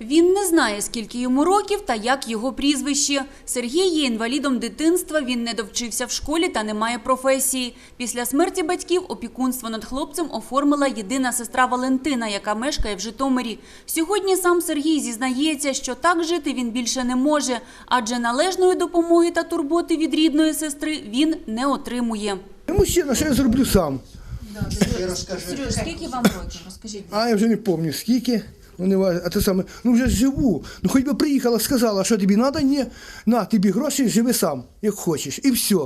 Він не знає, скільки йому років та як його прізвище. Сергій є інвалідом дитинства, він не довчився в школі та не має професії. Після смерті батьків опікунство над хлопцем оформила єдина сестра Валентина, яка мешкає в Житомирі. Сьогодні сам Сергій зізнається, що так жити він більше не може, адже належної допомоги та турботи від рідної сестри він не отримує. Я мужчина, що я зроблю сам. Сереж, скільки вам років? Розкажіть. А я вже не пам'ятаю скільки. Ну, не а те саме, ну вже живу. Ну хоч би приїхала, сказала, що тобі треба, ні, на тобі гроші, живи сам, як хочеш. І все.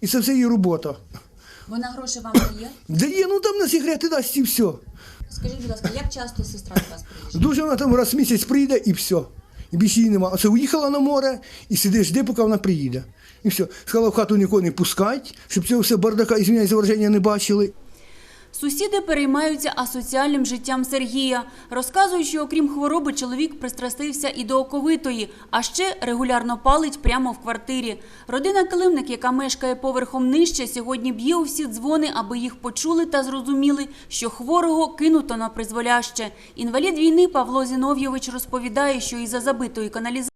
І це все її робота. Вона гроші вам дає? Дає, ну там на сигарети дасть і все. Скажіть, будь ласка, як часто сестра до вас приїжджає? Дуже вона там раз в місяць прийде і все. І більше її нема. Оце уїхала на море і сидиш, жди, поки вона приїде. І все. Сказала, в хату нікого не пускать, щоб цього все бардака, ізвиняюсь за враження, не бачили. Сусіди переймаються асоціальним життям Сергія. Розказують, що окрім хвороби, чоловік пристрастився і до оковитої, а ще регулярно палить прямо в квартирі. Родина Килимник, яка мешкає поверхом нижче, сьогодні б'є у всі дзвони, аби їх почули та зрозуміли, що хворого кинуто на призволяще. Інвалід війни Павло Зіновійович розповідає, що із-за забитої каналізації